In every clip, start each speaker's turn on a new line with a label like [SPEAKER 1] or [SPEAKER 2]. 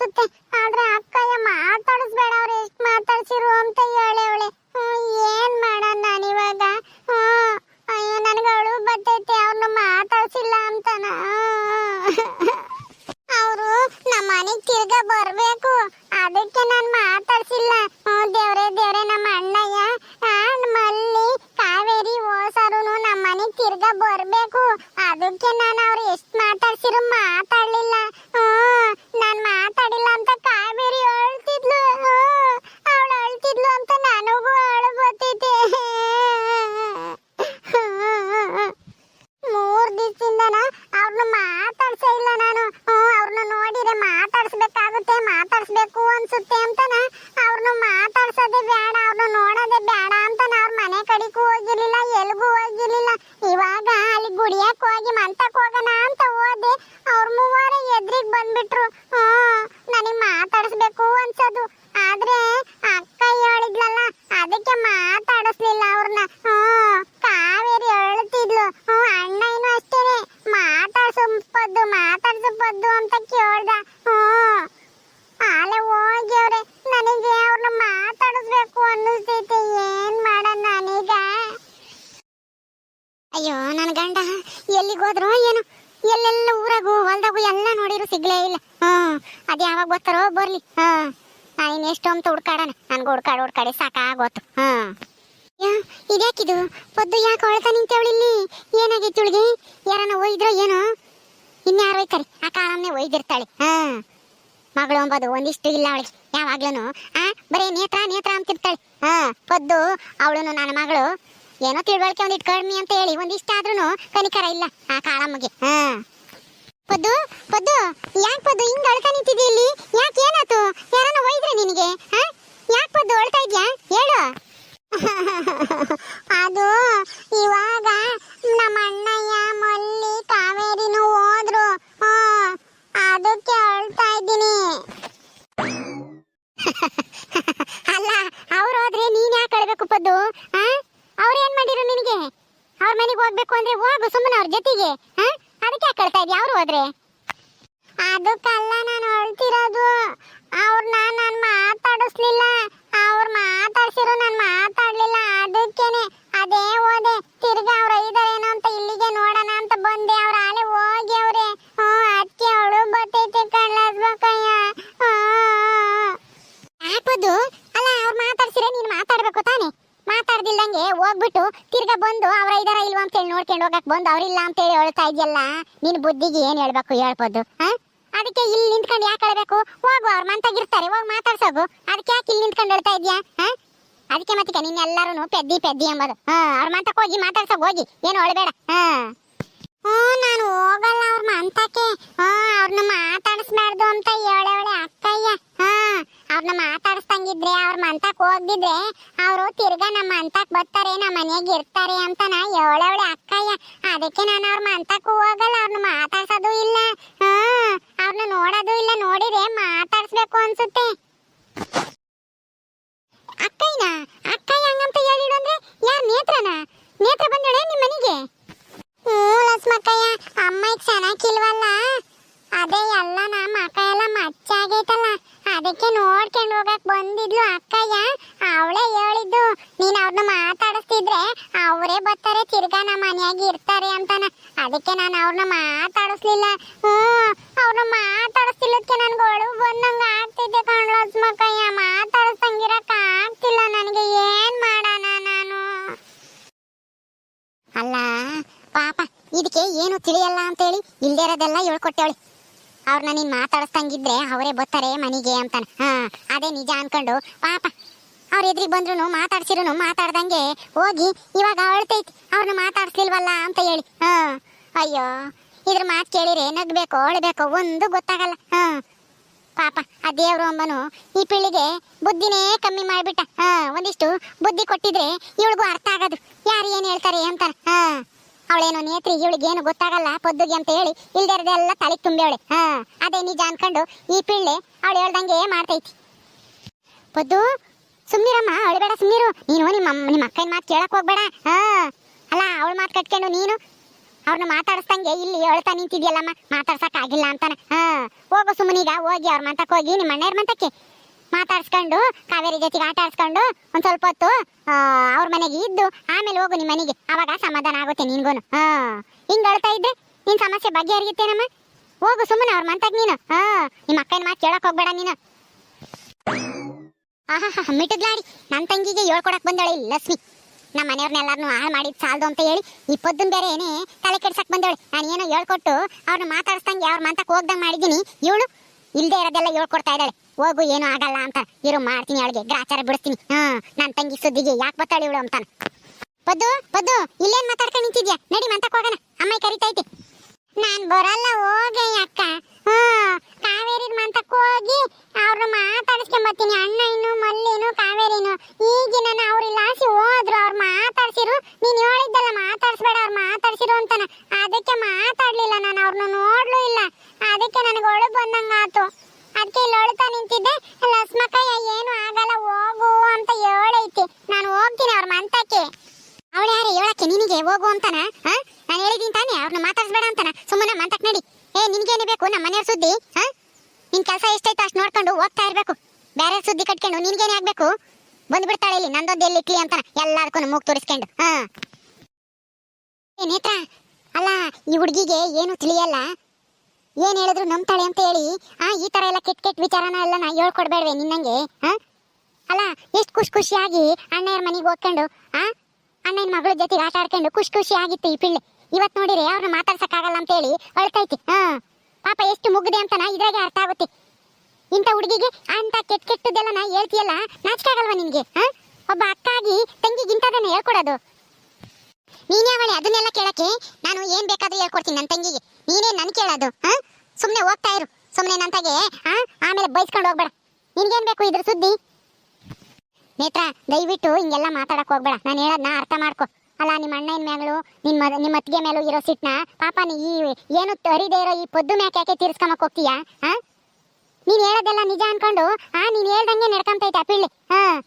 [SPEAKER 1] ಅನ್ಸುತ್ತೆ ಆದ್ರೆ ಅಕ್ಕಯ್ಯ ಮಾತಾಡಿಸ್ಬೇಡ ಅವ್ರು ಎಷ್ಟ್ ಮಾತಾಡ್ಸಿರು ಅಂತ ಹೇಳಿ ಅವಳೆ ಏನ್ ಮಾಡೋಣ ನಾನಿವಾಗ ಹ್ಮ್ ಅಯ್ಯೋ ನನಗೆ ಅಳು ಬರ್ತೈತೆ ಅವ್ರನ್ನ ಮಾತಾಡ್ಸಿಲ್ಲ ಅಂತನ ಅವರು ನಮ್ಮ ಮನೆಗ್ ತಿರ್ಗಾ ಬರ್ಬೇಕು ಅದಕ್ಕೆ ನಾನ್ ಮಾತಾಡ್ಸಿಲ್ಲ ಹ್ಮ್, ದೇವ್ರೆ ದೇವ್ರೆ ನಮ್ಮ ಅಣ್ಣಯ್ಯ ಆ, ಮಲ್ಲಿ ಕಾವೇರಿ ಓಸರುನು ನಮ್ಮ ಮನೆಗ್ ತಿರ್ಗಾ ಬರ್ಬೇಕು ಅದಕ್ಕೆ ನಾನು ಅವ್ರು ಎಷ್ಟ್ ಮಾತಾಡ್ಸಿರು ಮಾತಾಡ್ಲಿಲ್ಲ ಹ್ಮ್, ನಾನ್ ಮಾತಾಡಿಲ್ಲ ಅಂತ ಕಾವೇರಿ ಅಳ್ತಿದ್ಲು ಅವಳು ಅಳ್ತಿದ್ಲು ಅಂತ ನನಗೂ ಅಳು ಬರ್ತೈತೆ ಮೂರ್ ದಿವಸದಿಂದನ ಅವ್ರನ್ನ ಮಾತಾಡ್ಸೇ ಇಲ್ಲ ನಾನು ಅವ್ರನ್ನ ನೋಡಿದ್ರೆ ಮಾತಾಡ್ಸ್ಬೇಕಾಗುತ್ತೆ ಮಾತಾಡ್ಸ್ಬೇಕು ಅನ್ಸುತ್ತೆ ಅಂತನ ಅವ್ರನ್ನ ಮಾತಾಡ್ಸೋದೇ ಬೇಡ ಅವ್ರನ್ನ ನೋಡೋದೇ ಬೇಡ ಅಂತನ ಅವ್ರ ಮನೆ ಕಡೆಗೂ ಹೋಗಿರ್ಲಿಲ್ಲ ಎಲ್ಗೂ ಹೋಗಿರ್ಲಿಲ್ಲ ಇವಾಗ ಅಲ್ಲಿ ಗುಡಿಯಕ್ ಹೋಗಿ ಮಂತಕ್ ಹೋಗೋಣ ಅಂತ ಹೋದೆ ಅವ್ರ ಮೂವರ ಎದ್ರಿಗ್ ಬಂದ್ಬಿಟ್ರು ಹ್ಮ್ ನನಗ್ ಮಾತಾಡಿಸ್ಬೇಕು ಅನ್ಸೋದು ಆದ್ರೆ ಅಕ್ಕ ಹೇಳಿದ್ಲಲ್ಲ ಅದಕ್ಕೆ ಮಾತಾಡಿಸ್ಲಿಲ್ಲ ಅವ್ರನ್ನ ಹ್ಮ್ ಕಾವೇರಿ ಅಳ್ತಿದ್ಲು ಹ್ಮ್ ಅಣ್ಣ ಏನು ಅಷ್ಟೇನೆ ಮಾತಾಡ್ಸು ಪದ್ದು ಮಾತಾಡ್ಸು ಪದ್ದು ಅಂತ ಕೇಳ್ದ ಹ್ಮ್ ಆಲೆ ಹೋಗ್ಯವ್ರೆ ನನಗೆ ಅವ್ರನ್ನ ಮಾತಾಡಿಸ್ಬೇಕು ಅನ್ನಿಸ್ತೈತೆ ಏನ್ ಮಾಡೋಣ ನಾನೀಗ ಅಯ್ಯೋ ನನ್ನ ಗಂಡ ಹೋದ್ರು ಏನು? ಎಲ್ಲೆಲ್ಲ ಊರಾಗು ಹೊಲ್ದಾಗು ಎಲ್ಲ ನೋಡಿರು ಸಿಗ್ಲೇ ಇಲ್ಲ. ಹ್ಮ್. ಅದ್ ಯಾವಾಗ ಬರ್ತಾರೋ ಬರ್ಲಿ. ಹ್ಮ್. ನಾನು ಎಷ್ಟೋ ಅಂತ ಹುಡ್ಕಾಡೋಣ ನನ್ಗೆ ಹುಡ್ಕಾಡ್, ಹುಡ್ಕಾಡಿ ಸಾಕಾಗೋತು. ಹ್ಮ್. ಇದ್ಯಾಕಿದು? ಪದ್ದು ಯಾಕೆ ಹೊಳ್ತಾ ನಿಂತೇವಳಿ ಇಲ್ಲಿ? ಏನಾಗಿತ್ತು ಇವಳಿಗೆ ಯಾರನ್ನ ಒಯ್ದ್ರೋ ಏನೋ? ಇನ್ಯಾರು ಒಯ್ತಾರೆ ಆ ಕಾಲಮ್ನೆ ಒಯ್ದಿರ್ತಾಳೆ. ಹ್ಮ್. ಮಗಳು ಅಂಬದು, ಒಂದಿಷ್ಟು ಇಲ್ಲ ಅವಳಿ ಯಾವಾಗ್ಲೂ ಆ, ಬರೀ ನೇತ್ರ ನೇತ್ರ ಅಂತಿರ್ತಾಳೆ. ಹಾ ಪದ್ದು ಅವಳು ನನ್ನ ಮಗಳು. ಏನೋ ತಿಳುವಳಿಕೆ ಒಂದಿಟ್ಟು ಕಡಿಮೆ ಅಂತ ಹೇಳಿ, ಒಂದಿಷ್ಟ ಆದ್ರೂ ಕನಿಕರ ಇಲ್ಲ ಆ ಕಾಳಮ್ಮಗೆ. ಹ. ಪದ್ದು ಪದ್ದು, ಯಾಕೆ ಪದ್ದು, ಹಿಂಗ್ ಅಳ್ತಾ ನಿಂತಿದ್ದಿ ಇಲ್ಲಿ? ಯಾಕೆ ಏನಾತು ಯಾರನ್ನ ಒಯ್ದ್ರೆ ನಿನಗೆ? ಹಾ? ಯಾಕೆ ಪದ್ದು ಅಳ್ತಾ ಇದ್ಯಾ? ಹೇಳು. ಅದು ಇವಾಗ ನಮ್ಮ ಅಣ್ಣಯ್ಯ ಮಲ್ಲಿ ಕಾವೇರಿನೂ ಹೋದ್ರು. ಹ್ಮ್ ಅದಕ್ಕೆ ಅಳ್ತಾ ಇದ್ದೀನಿ ಅಲ್ಲ ಅವ್ರು ಹೋದ್ರೆ ನೀನ್ ಯಾಕೆ ಅಳ್ಬೇಕು ಪದ್ದು ಆ ಅವ್ರು ಏನ್ ಮಾಡಿರು ನಿನಗೆ ಅವ್ರ ಮನೆಗೆ ಹೋಗ್ಬೇಕು ಅಂದ್ರೆ ಹೋಗು ಸುಮ್ಮನೆ ಅವ್ರ ಜೊತೆಗೆ ಆ ಅದಕ್ಕೆ ಯಾಕೆ ಅಳ್ತಾ ಇದ್ಯಾ ಅವ್ರು ಹೋದ್ರೆ ಅದಕ್ಕಲ್ಲ ನಾನು ಅಳ್ತಿರೋದು ಅವ್ರನ್ನ ನಾನು ಮಾತಾಡಿಸ್ಲಿಲ್ಲ ಅವ್ರು ಮಾತಾಡ್ಸಿರೋ ನಾನು ಮಾತಾಡ್ಲಿಲ್ಲ ಅದಕ್ಕೇನೆ ಅದೇ ಹೋದೆ ತಿರ್ಗಾ ಅವ್ರು ಐದಾರೇನೋ ಅಂತ ಇಲ್ಲಿಗೆ ನೋಡೋಣ ಅಂತ ಬಂದೆ ಅವ್ರ ಆಲೆ ಹೋಗಿ ಅವ್ರೆ ಹ್ಞೂ ಅದಕ್ಕೆ ಅವಳು ಬತ್ತೈತೆ ಕಳ್ಳಸ್ಬೇಕಯ್ಯ ಯಾಕದು ಅಲ್ಲ ಅವ್ರು ಮಾತಾಡ್ಸಿರೆ ನೀನು ಮಾತಾಡ್ಬೇಕು ತಾನೆ ಮಾತಾಡ್ದಿಲ್ದಂಗೆ ಹೋಗ್ಬಿಟ್ಟು ತಿರ್ಗ ಬಂದು ಅವ್ರ ಇದಾರ ಇಲ್ವಾ ಅಂತ ಹೇಳಿ ನೋಡ್ಕೊಂಡು ಹೋಗಕ್ ಬಂದು ಅವ್ರಿಲ್ಲ ಅಂತೇಳಿ ಹೇಳ್ತಾ ಇದೆಯಲ್ಲ, ನಿನ್ ಬುದ್ಧಿಗೆ ಏನ್ ಹೇಳ್ಬೇಕು ಹೇಳ್ಬೋದು, ಹಾ? ಅದಕ್ಕೆ ಇಲ್ಲಿ ನಿಂತ್ಕೊಂಡು ಯಾಕೆ ಹೇಳ್ಬೇಕು? ಹೋಗು ಅವ್ರ ಮಂತಾಗಿರ್ತಾರೆ, ಹೋಗಿ ಮಾತಾಡ್ಸೋಗು ಅದಕ್ಕೆ ಯಾಕೆ ಇಲ್ಲಿ ನಿಂತ್ಕೊಂಡು ಹೇಳ್ತಾ ಇದ್ಯಾ, ಹಾ? ಅದಕ್ಕೆ ಮತ್ತೆ ನೀನ್ ಎಲ್ಲಾರು ಪೆದ್ದಿ ಪೆದ್ದಿ ಎಂಬುದು, ಹಾ? ಅವ್ರ ಮಂತಕ್ಕೆ ಹೋಗಿ ಮಾತಾಡ್ಸೋಕ್ ಹೋಗಿ ಏನು ಅಳಬೇಡ ಹಾ? ಹ್ಞೂ, ನಾನು ಹೋಗಲ್ಲ ಅವ್ರ ಮಂತಕ್ಕೆ. ಹಾ ಅವ್ರನ್ನ ಮಾತಾಡಿಸ್ಬಾರ್ದು ಅಂತ ಹೇಳವಳೆ ಅಕ್ಕಯ್ಯ, ಹಾ? ಅವ್ರನ್ನ ಮಾತಾಡಿಸ್ದಂಗಿದ್ರೆ, ಅವ್ರ ಮಂತಕ್ ಹೋಗ್ದಿದ್ರೆ ಅವರು ತಿರ್ಗಾ ನಮ್ಮ ಮಂತಕ್ ಬರ್ತಾರೆ, ನಮ್ಮ ಮನೆಗೆ ಇರ್ತಾರೆ ಅಂತ ನಾ ಹೇಳವಳೆ ಅಕ್ಕಯ್ಯ. ಅದಕ್ಕೆ ನಾನು ಅವ್ರ ಮಂತಕ್ಕೂ ಹೋಗಲ್ಲ ಅವ್ರನ್ನ ಮಾತಾಡ್ಸೋದು ಇಲ್ಲ. ಹಾ ಅವ್ರನ್ನ ನೋಡೋದು ಇಲ್ಲ, ನೋಡಿದ್ರೆ ಮಾತಾಡಿಸ್ಬೇಕು ಅನ್ಸುತ್ತೆ. ಅಕ್ಕಯ್ಯನ? ಅಕ್ಕಯ್ಯ ಹಂಗಂತ ಹೇಳಿಡು ಅಂದ್ರೆ ಯಾರ್ ನೇತ್ರನ? ನೇತ್ರ ಬಂದಳೆ ನಿಮ್ಮ ಮನೆಗೆ? ಹ್ಞೂ ಅಮ್ಮ ಈಗ ಚೆನ್ನಾಗಿಲ್ವಲ್ಲ ಅದೇ ಎಲ್ಲ ನಮ್ಮ ಅಕ್ಕ ಎಲ್ಲ ಮಚ್ಚಾಗೈತಲ್ಲ. ಅದಕ್ಕೆ ನೋಡ್ಕೊಂಡು ಹೋಗಕ್ ಬಂದಿದ್ಲು ಅಕ್ಕಯ್ಯ. ಅವಳೇ ಹೇಳಿದ್ದು, ನೀನ್ ಅವ್ರನ್ನ ಮಾತಾಡಿಸ್ತಿದ್ರೆ ಅವರೇ ಬರ್ತಾರೆ, ತಿರ್ಗಾ ನಮ್ಮ ಮನೆಯಾಗಿ ಇರ್ತಾರೆ ಅಂತಾನ. ಅದಕ್ಕೆ ನಾನು ಅವ್ರನ್ನ ಮಾತಾಡಿಸ್ಲಿಲ್ಲ. ಹ್ಮ್ ಅವ್ರನ್ನ ಮಾತಾಡಿಸ್ತಿಲ್ಲದಕ್ಕೆ ನನ್ಗೆ ಒಳಗೆ ಬಂದಂಗ ಆಗ್ತಿದ್ದೆ ಕಣ್ ಲಕ್ಷ್ಮಕ್ಕಯ್ಯ ಮಾತಾಡಿಸ್ದಂಗಿರಕ್ ಆಗ್ತಿಲ್ಲ ನನಗೆ. ಏನ್ ಮಾಡೋಣ ನಾನು? ಅಲ್ಲ, ಪಾಪ, ಇದಕ್ಕೆ ಏನು ತಿಳಿಯಲ್ಲ ಅಂತೇಳಿ ಇಲ್ದೇ ಇರೋದೆಲ್ಲ ಹೇಳ್ಕೊಟ್ಟವಳಿ. ಅವ್ರನ್ನ ನೀನ್ ಮಾತಾಡಿಸ್ದಂಗಿದ್ರೆ ಅವರೇ ಬರ್ತಾರೆ ಮನೆಗೆ ಅಂತಾನೆ. ಹಾ, ಅದೇ ನಿಜ ಅನ್ಕೊಂಡು. ಪಾಪ, ಅವ್ರ ಎದ್ರಿಗೆ ಬಂದ್ರು ಮಾತಾಡ್ಸಿರು ಮಾತಾಡ್ದಂಗೆ ಹೋಗಿ ಇವಾಗ ಅಳ್ತೈತಿ. ಅವ್ರನ್ನ ಮಾತಾಡ್ಸ್ಲಿಲ್ವಲ್ಲ ಅಂತ ಹೇಳಿ. ಹಾ, ಅಯ್ಯೋ, ಇದ್ರ ಮಾತು ಕೇಳಿರಿ ನಗ್ಬೇಕು, ಅಳ್ಬೇಕು, ಒಂದು ಗೊತ್ತಾಗಲ್ಲ. ಹಾ, ಪಾಪ, ಆ ದೇವ್ರು ಅಂಬನು ಈ ಪೀಳಿಗೆ ಬುದ್ಧಿನೇ ಕಮ್ಮಿ ಮಾಡಿಬಿಟ್ಟ. ಹಾ, ಒಂದಿಷ್ಟು ಬುದ್ಧಿ ಕೊಟ್ಟಿದ್ರೆ ಇವಳಿಗೂ ಅರ್ಥ ಆಗೋದು. ಯಾರು ಏನು ಹೇಳ್ತಾರೆ ಅಂತಾರೆ ಹಾ ಅವಳೇನು ನೇತ್ರಿ ಇವಳಿಗೆ ಏನು ಗೊತ್ತಾಗಲ್ಲ, ಪೊದ್ದುಗೆ ಅಂತ ಹೇಳಿ ಇಲ್ದಿರದೆಲ್ಲ ತಲೆ ತುಂಬಿವಳೆ ಹಾ, ಅದೇ ನಿಜ ಅನ್ಕೊಂಡು ಈ ಪಿಳ್ಳೆ ಅವಳು ಹೇಳ್ದಂಗೆ ಮಾಡ್ತೈತಿ. ಪೊದ್ದು, ಸುಮ್ನಿರಮ್ಮ ಅಳಬೇಡ ಸುಮ್ನಿರು. ನೀನು ನಿಮ್ಮ ನಿಮ್ಮ ಅಕ್ಕನ ಮಾತು ಕೇಳಕ್ ಹೋಗ್ಬೇಡ. ಹಾ, ಅಲ್ಲ, ಅವಳ ಮಾತು ಕಟ್ಕೊಂಡು ನೀನು. ಅವ್ರನ್ನ ಮಾತಾಡಿಸ್ದಂಗೆ ಇಲ್ಲಿ ಹೇಳ್ತಾ ನಿಂತಿದ್ಯಲ್ಲಮ್ಮ, ಮಾತಾಡ್ಸಕ್ ಆಗಿಲ್ಲ ಅಂತಾನೆ. ಹಾ, ಹೋಗು ಸುಮ್ಮನೀಗ ಹೋಗಿ ಅವ್ರ ಮಂತಕ್ಕೆ ಹೋಗಿ, ನಿಮ್ಮ ಅಣ್ಣ ಮಂತಕ್ಕೆ ಮಾತಾಡ್ಸ್ಕೊಂಡು, ಕಾವೇರಿ ಜೊತೆಗೆ ಆಟ ಆಡ್ಸ್ಕೊಂಡು, ಒಂದ್ ಸ್ವಲ್ಪ ಹೊತ್ತು ಅವ್ರ ಮನೆಗೆ ಇದ್ದು, ಆಮೇಲೆ ಹೋಗು ನಿಮ್ಮ ಮನೆಗೆ. ಅವಾಗ ಸಮಾಧಾನ ಆಗುತ್ತೆ ನಿನ್ಗೂನು. ಹಾ. ಹಿಂಗ್ ಹೇಳ್ತಾ ಇದ್ರೆ ನಿನ್ ಸಮಸ್ಯೆ ಬಗೆಹರಿಯುತ್ತೇನಮ್ಮ? ಹೋಗು ಸುಮ್ಮನೆ ಅವ್ರ ಮಂತಕ್ ನೀನು. ಹಾ. ನಿಮ್ಮ ಅಕ್ಕನ ಮಾತು ಕೇಳಕ್ ಹೋಗ್ಬೇಡ ನೀನು. ಆಹಾ ಮಿಟದ್ಲಾಡಿ ನನ್ನ ತಂಗಿಗೆ ಹೇಳ್ಕೊಡಕ್ ಬಂದಳೆ ಲಕ್ಷ್ಮಿ. ನಮ್ಮ ಮನೆಯವ್ರನ್ನೆಲ್ಲಾರನು ಹಾಳು ಮಾಡಿದ್ ಸಾಲದು ಅಂತ ಹೇಳಿ ಇಪ್ಪತ್ತು ಬೇರೆ ಏನೇ ತಲೆ ಕೆಡ್ಸಕ್ ಬಂದವಳೆ ನಾನು ಏನೋ ಹೇಳ್ಕೊಟ್ಟು ಅವ್ರನ್ನ ಮಾತಾಡ್ಸ್ದಂಗೆ ಅವ್ರ ಮಂತಕ್ ಹೋಗ್ದಂಗ್ ಮಾಡಿದೀನಿ ಇವಳು ಇಲ್ದೇ ಇರೋದೆಲ್ಲ ಹೇಳ್ಕೊಡ್ತಾ ಇದ್ದಾಳೆ. ಹೋಗು, ಏನು ಆಗಲ್ಲ ಅಂತ. ಇರು, ಮಾಡ್ತೀನಿ ಅವಳಿಗೆ. ಗ್ರಾಚಾರ ಬಿಡಿಸ್ತೀನಿ. ಹಾ ನನ್ನ ತಂಗಿ ಸುದ್ದಿಗೆ ಯಾಕೆ ಬತ್ತಾಳಿ ಇವಳು ಅಂತಾನ. ಪದ್ದು ಪದ್ದು, ಇಲ್ಲೇನ್ ಮಾತಾಡ್ಕೊಂಡು ನಿಂತಿದ್ಯಾ? ನಡಿ ಮಂತಕ್ ಹೋಗೋಣ. ಅಮ್ಮ ಕರಿತೈತಿ. ನಾನ್ ಬರಲ್ಲ, ಹೋಗೆ ಅಕ್ಕ. ಹಾ ಕಾವೇರಿ ಮಂತಕ್ ಹೋಗಿ ಅವ್ರನ್ನ ಮಾತಾಡಿಸ್ಕೊಂಬತ್ತೀನಿ. ಅಣ್ಣ ಇನ್ನು ಮಲ್ಲಿನು ಕಾವೇರಿನು ಈಗ ನಾನು ಅವ್ರಿಲ್ಲ ಆಸಿ ಹೋದ್ರು ಅವ್ರು ಮಾತಾಡ್ಸಿರು ನೀನ್ ಹೇಳಿದ್ದಲ್ಲ ಮಾತಾಡ್ಸ್ಬೇಡ ಅವ್ರು ಮಾತಾಡ್ಸಿರು ಅಂತಾನ ಅದಕ್ಕೆ ಮಾತಾಡ್ಲಿಲ್ಲ ನಾನು ಅವ್ರನ್ನ ನೋಡ್ಲೂ ಇಲ್ಲ ಅದಕ್ಕೆ ನನಗೆ ಒಳು ಬಂದಂಗ ಆತು ಅದಕ್ಕೆ ಇಲ್ಲಿ ಅಳ್ತಾ ನಿಂತಿದ್ದೆ ಲಸ್ಮಕ್ಕಯ್ಯ ಏನು ಆಗಲ್ಲ ಹೋಗು ಅಂತ ಹೇಳೈತಿ ನಾನು ಹೋಗ್ತೀನಿ ಅವ್ರ ಮಂತಕ್ಕೆ ಅವಳು ಯಾರು ಹೇಳಕ್ಕೆ ನಿನಗೆ ಹೋಗು ಅಂತಾನ? ನಾನು ಹೇಳಿದೀನಿ ತಾನೇ ಅವ್ರನ್ನ ಮಾತಾಡ್ಸ್ಬೇಡ ಅಂತಾನ. ಸುಮ್ಮನೆ ಮಾತಾಕ್ ನಡಿ. ಏ, ನಿನ್ಗೇನು ಬೇಕು? ನಮ್ಮ ಮನೆಯವ್ರ ಸುದ್ದಿ? ಹಾ? ನಿನ್ ಕೆಲಸ ಎಷ್ಟೈತೆ ಅಷ್ಟು ನೋಡ್ಕೊಂಡು ಹೋಗ್ತಾ ಇರ್ಬೇಕು. ಬೇರೆ ಸುದ್ದಿ ಕಟ್ಕೊಂಡು ನಿನ್ಗೇನೆ ಆಗ್ಬೇಕು? ಬಂದ್ಬಿಡ್ತಾಳೆ ಇಲ್ಲಿ, ನಂದೊಂದು ಎಲ್ಲಿ ಇಟ್ಲಿ ಅಂತಾನ. ಎಲ್ಲಾರ್ಗೂ ಮೂಗ್ ತೋರಿಸ್ಕೊಂಡು. ಹಾ. ನೇತ್ರ. ಅಲ್ಲ, ಈ ಹುಡುಗಿಗೆ ಏನು ತಿಳಿಯಲ್ಲ? ಏನ್ ಹೇಳಿದ್ರು ನಂಬ್ತಾಳೆ ಅಂತ ಹೇಳಿ, ಆ, ಈ ತರ ಎಲ್ಲ ಕೆಟ್ಟ ಕೆಟ್ಟ ವಿಚಾರನ ಎಲ್ಲ ನಾ ಹೇಳ್ಕೊಡ್ಬೇಡ್ವೆ ನಿನ್ನಂಗೆ, ಹಾ? ಅಲ್ಲ, ಎಷ್ಟು ಖುಷಿ ಖುಷಿಯಾಗಿ ಅಣ್ಣಯ್ಯರ ಮನೆಗೆ ಹೋಗ್ಕೊಂಡು ಆ ಅಣ್ಣನ ಮಗಳ ಜೊತೆ ಆಟ ಆಡ್ಕೊಂಡು ಖುಷಿ ಖುಷಿ ಆಗಿತ್ತು ಈ ಪಿಳ್ಳೆ. ಇವತ್ ನೋಡಿರಿ ಅವ್ರನ್ನ ಮಾತಾಡ್ಸಕ್ಕಾಗಲ್ಲ ಅಂತ ಹೇಳಿ ಅಳ್ತೈತಿ ಹಾ, ಪಾಪ ಎಷ್ಟು ಮುಗ್ದೆ ಅಂತನ ಇದ್ರಾಗೆ ಅರ್ಥ ಆಗುತ್ತೆ. ಇಂಥ ಹುಡುಗಿಗೆ ಅಂತ ಕೆಟ್ಟ ಕೆಟ್ಟದೆಲ್ಲ ನಾ ಹೇಳ್ತಿಯಲ್ಲ, ನಾಚಿಕಾಗಲ್ವಾ ನಿನ್ಗೆ, ಹಾ? ಒಬ್ಬ ಅಕ್ಕಾಗಿ ತಂಗಿಗೆ ಇಂಥದನ್ನ ಹೇಳ್ಕೊಡೋದು. ನೀನೇ ಅವಳೆ ಅದನ್ನೆಲ್ಲ ಕೇಳಕ್ಕೆ, ನಾನು ಏನ್ ಬೇಕಾದ್ರೂ ಹೇಳ್ಕೊಡ್ತೀನಿ ನನ್ನ ತಂಗಿಗೆ. ನೀನೇ ನನ್ ಕೇಳೋದು, ಹಾ? ಸುಮ್ನೆ ಹೋಗ್ತಾ ಇರು. ಸುಮ್ನೆ ನಂತಾಗೆ ಹಾ ಆಮೇಲೆ ಬೈಸ್ಕೊಂಡು ಹೋಗ್ಬೇಡ. ನಿನ್ಗೇನ್ ಬೇಕು ಇದ್ರ ಸುದ್ದಿ? ನೇತ್ರ ದಯವಿಟ್ಟು ಹಿಂಗೆಲ್ಲ ಮಾತಾಡಕ್ ಹೋಗ್ಬೇಡ. ನಾನು ನಾ ಅರ್ಥ ಮಾಡ್ಕೊ. ಅಲ್ಲ, ನಿಮ್ಮ ಅಣ್ಣನ ಮೇಲೂ ನಿಮ್ಮ ನಿಮ್ಮ ಅತ್ತಿಗೆ ಮೇಲೂ ಇರೋ ಸಿಟ್ನ, ಪಾಪ ನೀ ಈ ಏನು ತರಿದೇ ಇರೋ ಈ ಪೊದ್ದು ಮ್ಯಾಕೆ ಯಾಕೆ ತೀರ್ಸ್ಕೊಂಬಕ್ ಹೋಗ್ತೀಯಾ? ಹಾ? ನೀನ್ ಹೇಳೋದೆಲ್ಲ ನಿಜ ಅನ್ಕೊಂಡು, ಆ, ನೀನ್ ಹೇಳ್ದಂಗೆ ನಡ್ಕೊಂತೈತೆ ಪಿಳ್ಳಿ. ಹಾ.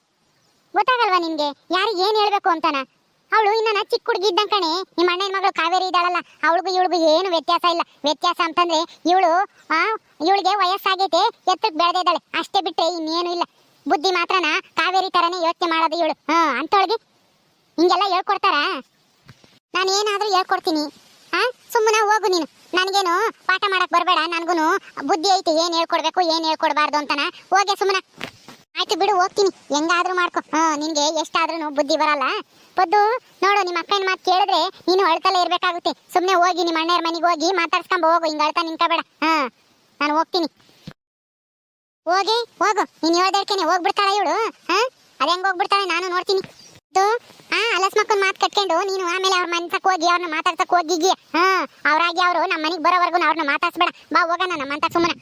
[SPEAKER 1] ಗೊತ್ತಾಗಲ್ವಾ ನಿನ್ಗೆ? ಯಾರಿಗೆ ಏನ್ ಹೇಳ್ಬೇಕು ಅಂತಾನ? ಅವಳು ಇನ್ನ ಚಿಕ್ಕ ಹುಡುಗಿ ಇದ್ದಂಗೆ ಕಣೆ. ನಿಮ್ಮ ಅಣ್ಣನ ಮಗಳು ಕಾವೇರಿ ಇದ್ದಾಳಲ್ಲ, ಅವಳಿಗೂ ಇವಳಿಗೂ ಏನು ವ್ಯತ್ಯಾಸ ಇಲ್ಲ. ವ್ಯತ್ಯಾಸ ಅಂತಂದ್ರೆ, ಇವಳು, ಆ, ಇವಳಿಗೆ ವಯಸ್ಸಾಗೈತೆ ಎತ್ತಕ್ಕೆ ಬೆಳೆದಿದ್ದಾಳೆ ಅಷ್ಟೇ ಬಿಟ್ಟರೆ ಇನ್ನೇನು ಇಲ್ಲ. ಬುದ್ಧಿ ಮಾತ್ರನ? ಕಾವೇರಿ ತರನೇ ಯೋಚನೆ ಮಾಡೋದು ಇವಳು. ಹಾ ಅಂತೊಳಗೆ ಹಿಂಗೆಲ್ಲ ಹೇಳ್ಕೊಡ್ತಾರ? ನಾನು ಏನಾದ್ರೂ ಹೇಳ್ಕೊಡ್ತೀನಿ. ಹಾ, ಸುಮ್ಮನೆ ಹೋಗು ನೀನು. ನನಗೇನು ಪಾಠ ಮಾಡಕ್ ಬರಬೇಡ ನನಗೂ ಬುದ್ಧಿ ಐತಿ, ಏನ್ ಹೇಳ್ಕೊಡ್ಬೇಕು, ಏನ್ ಹೇಳ್ಕೊಡ್ಬಾರ್ದು ಅಂತನ? ಹೋಗೆ ಸುಮ್ಮನೆ. ಆಯ್ತು ಬಿಡು, ಹೋಗ್ತೀನಿ. ಹೆಂಗಾದ್ರೂ ಮಾಡ್ಕೊ. ಹಾ, ನಿನ್ಗೆ ಎಷ್ಟಾದ್ರೂ ಬುದ್ಧಿ ಬರಲ್ಲ. ಪದ್ದು ನೋಡು, ನಿಮ್ಮ ಅಕ್ಕನ ಮಾತು ಕೇಳಿದ್ರೆ ನೀನು ಅಳ್ತಲೇ ಇರ್ಬೇಕಾಗುತ್ತೆ. ಸುಮ್ಮನೆ ಹೋಗಿ, ನಿಮ್ಮ ಅಣ್ಣರ ಮನೆಗೆ ಹೋಗಿ ಮಾತಾಡ್ಸ್ಕೊಂಬ ಹೋಗು. ಹಿಂಗ ಅಳ್ತಾ ನಿಂತ್ಕೋಬೇಡ. ಹಾ, ನಾನು ಹೋಗ್ತೀನಿ. ಹೋಗಿ, ಹೋಗು. ನೀನ್ ಹೇಳ್ದಕ್ಕೆ ಹೋಗ್ಬಿಡ್ತಾಳ ಇವಳು, ಹಾ? ಅದ ಹೆಂಗ್ ಹೋಗ್ಬಿಡ್ತಾಳೆ ನಾನು ನೋಡ್ತೀನಿ. ಹಾ ಅಲಸ್ ಮಕ್ಕನ್ ಮಾತು ಕಟ್ಕೊಂಡು ನೀನು ಆಮೇಲೆ ಅವ್ರ ಮನ್ಸಕ್ ಹೋಗಿ ಅವ್ರನ್ನ ಮಾತಾಡ್ಸಕ್ ಹೋಗಿಗಿ ಹಾ, ಅವ್ರಾಗಿ ಅವರು ನಮ್ಮ ಮನೆಗೆ ಬರೋವರೆಗೂ ಅವ್ರನ್ನ ಮಾತಾಡ್ಸ್ಬೇಡ. ಬಾ, ಹೋಗೋಣ ನಮ್ಮ ಅಂತ ಸುಮ್ಮನೆ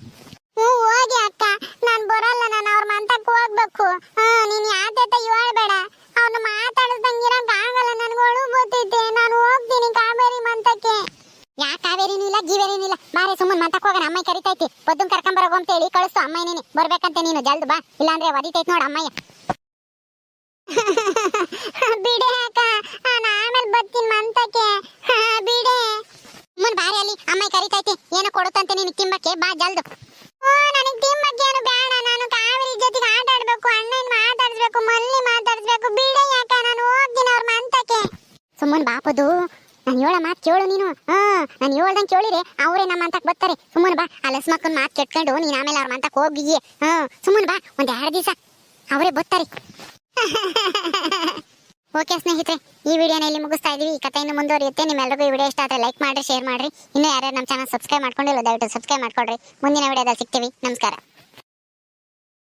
[SPEAKER 1] ಹ್ಞೂ, ಹೋಗಿ ಅಕ್ಕ. ನಾನು ಬರಲ್ಲ, ನಾನು ಅವ್ರ ಮಂತಕ್ ಹೋಗ್ಬೇಕು. ಹಾ, ನೀನು ಯಾವ್ದೈತೆ ಹೇಳ್ಬೇಡ. ಅವ್ರನ್ನ ಮಾತಾಡಿಸ್ದಂಗೆ ಇರಕ್ ಆಗಲ್ಲ, ನನಗೆ ಒಳು ಗೊತ್ತೈತೆ. ನಾನು ಹೋಗ್ತೀನಿ ಕಾವೇರಿ ಮಂತಕ್ಕೆ. ಯಾ, ಕಾವೇರಿನೂ ಇಲ್ಲ ಜೀವೇರಿನೂ ಇಲ್ಲ. ಬಾರೆ ಸುಮ್ಮನೆ ಮಾತಾಕ್ ಹೋಗೋಣ ಅಮ್ಮ ಕರಿತೈತಿ. ಕರ್ಕೊಂಡ್ ಬರೋ ಅಂತ ಹೇಳಿ ಕಳಿಸು ಅಮ್ಮನೇನೆ ಬರ್ಬೇಕಂತೆ ನೀನು, ಜಲ್ದು ಬಾ. ಇಲ್ಲಾಂದ್ರೆ ಒದಿತೈತಿ ನೋಡ ಅಮ್ಮಯ್ಯ ಬಿಡೆ ನಾನು ಆಮೇಲೆ ಮಂತಕ್ಕೆ. ಬಾರಿ ಅಲ್ಲಿ ಅಮ್ಮ ಕರಿತೈತಿ. ಏನೋ ಕೊಡುತ್ತಂತೆ ನೀನು ತಿಂಬಕ್ಕೆ, ಬಾ ಜಲ್ದು. ನನಗೆ ತಿಂಬಕ್ಕೆ ಹೇಳೋ ಮಾತು ಕೇಳು ನೀನು. ಹಾ, ನಾನು ಹೇಳ್ದಂಗೆ ಕೇಳಿರಿ, ಅವರೇ ನಮ್ಮ ಅಂತಕ್ಕೆ ಬರ್ತಾರೆ. ಸುಮ್ಮನೆ ಬಾ, ಆ ಲಸ್ಮಕ್ಕನ ಮಾತು ಕೆಟ್ಕೊಂಡು ನೀನು ಆಮೇಲೆ ಅವ್ರ ಮಂತಕ್ ಹೋಗಿ ಹಾ, ಸುಮ್ಮನೆ ಬಾ, ಒಂದ್ ಎರಡು ದಿವಸ. ಅವರೇ ಬರ್ತಾರೆ. ಓಕೆ ಸ್ನೇಹಿತರೆ, ಈ ವಿಡಿಯೋನ ಇಲ್ಲಿ ಮುಗಿಸ್ತಾ ಇದೀವಿ. ಈ ಕಥೆ ಇನ್ನು ಮುಂದುವರಿಯುತ್ತೆ. ನಿಮ್ಮೆಲ್ಲರಿಗೂ ಈ ವಿಡಿಯೋ ಇಷ್ಟ ಆದರೆ ಲೈಕ್ ಮಾಡಿ ಶೇರ್ ಮಾಡ್ರಿ. ಇನ್ನು ಯಾರ್ಯಾರು ನಮ್ಮ ಚಾನಲ್ ಸಬ್ಸ್ಕ್ರೈಬ್ ಮಾಡ್ಕೊಂಡಿಲ್ಲ, ದಯವಿಟ್ಟು ಸಬ್ಸ್ಕ್ರೈಬ್ ಮಾಡ್ಕೊಳ್ರಿ. ಮುಂದಿನ ವಿಡಿಯೋದಲ್ಲಿ ಸಿಗ್ತೀವಿ. ನಮಸ್ಕಾರ.